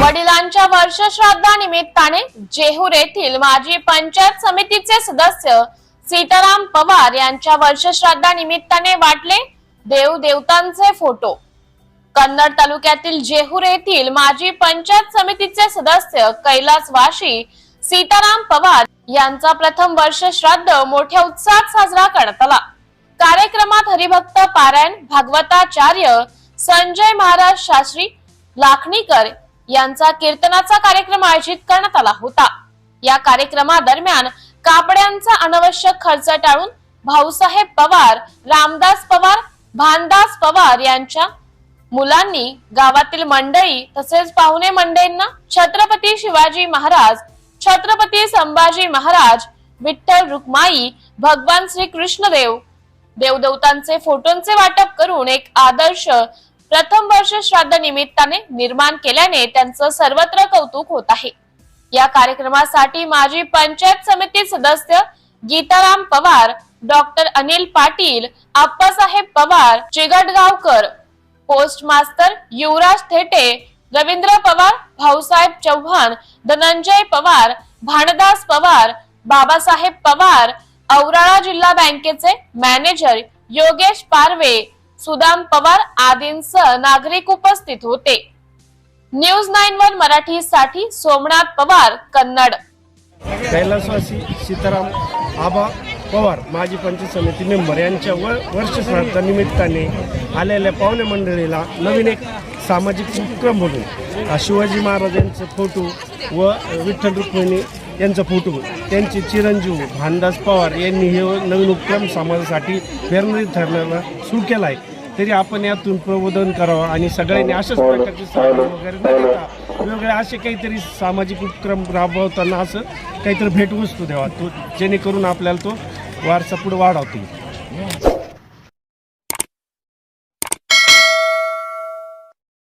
वडिलांच्या वर्षश्राद्धानिमित्ताने जेहूर येथील माजी पंचायत समितीचे सदस्य सीताराम पवार यांच्या वर्षश्राद्धानिमित्ताने वाटले देव देवतांचे फोटो. कन्नड तालुक्यातील जेहूर येथील माजी पंचायत समितीचे सदस्य कैलास वाशी सीताराम पवार यांचा प्रथम वर्ष श्राद्ध मोठ्या उत्साहात साजरा करण्यात आला. कार्यक्रमात हरिभक्त पारायण भागवताचार्य संजय महाराज शास्त्री लाखणीकर यांचा कीर्तनाचा कार्यक्रम आयोजित करण्यात आला होता. या कार्यक्रमादरम्यान कापड्यांचा अनावश्यक खर्च टाळून भाऊसाहेब पवार रामदास पवार भानदास पवार यांच्या मुलांनी गावातील मंडळी तसेच पाहुणे मंडळींना छत्रपती शिवाजी महाराज छत्रपती संभाजी महाराज विठ्ठल रुक्माई भगवान श्री कृष्णदेव देवदेवतांचे फोटोंचे वाटप करून एक आदर्श प्रथम वर्ष श्राद्ध निमित्ताने निर्माण केल्याने त्यांचं सर्वत्र कौतुक होत आहे. या कार्यक्रमासाठी माजी पंचायत समिती सदस्य Gitaram Pawar doctor Anil Patil Appasaheb Pawar Chigatgaonkar post master Yuvraj Thete Ravindra Pawar Bhausaheb Chavan Dhananjay Pawar Bhandas Pawar Babasaheb Pawar Aurala जिल्हा बँकेचे मॅनेजर योगेश पारवे सुदाम पवार आदींसह नागरिक उपस्थित होते. न्यूज नाईन वन मराठी साठी सोमनाथ पवार कन्नड. कैलासवासी सीताराम आबा पवार माजी पंचायत समिती मेंबर यांच्या व वर्षश्राद्धा निमित्ताने आलेल्या पाहुणे मंडळीला नवीन एक सामाजिक उपक्रम म्हणून शिवाजी महाराजांचे फोटो व विठ्ठल रुक्मिणी यांचा फोटो. त्यांचे चिरंजीव भानदास पवार यांनी हे नवीन उपक्रम समाजासाठी प्रेरणा ठरलेला सुरू केला आहे. तरी आपण यातून प्रबोधन करावं आणि सगळ्यांनी अशाच प्रकारचे साधन वगैरे न. देता वेगवेगळे असे काहीतरी सामाजिक उपक्रम राबवताना असं काहीतरी भेटवस्तू द्यावा. तो जेणेकरून आपल्याला तो वारसा पुढे वाढवता येईल.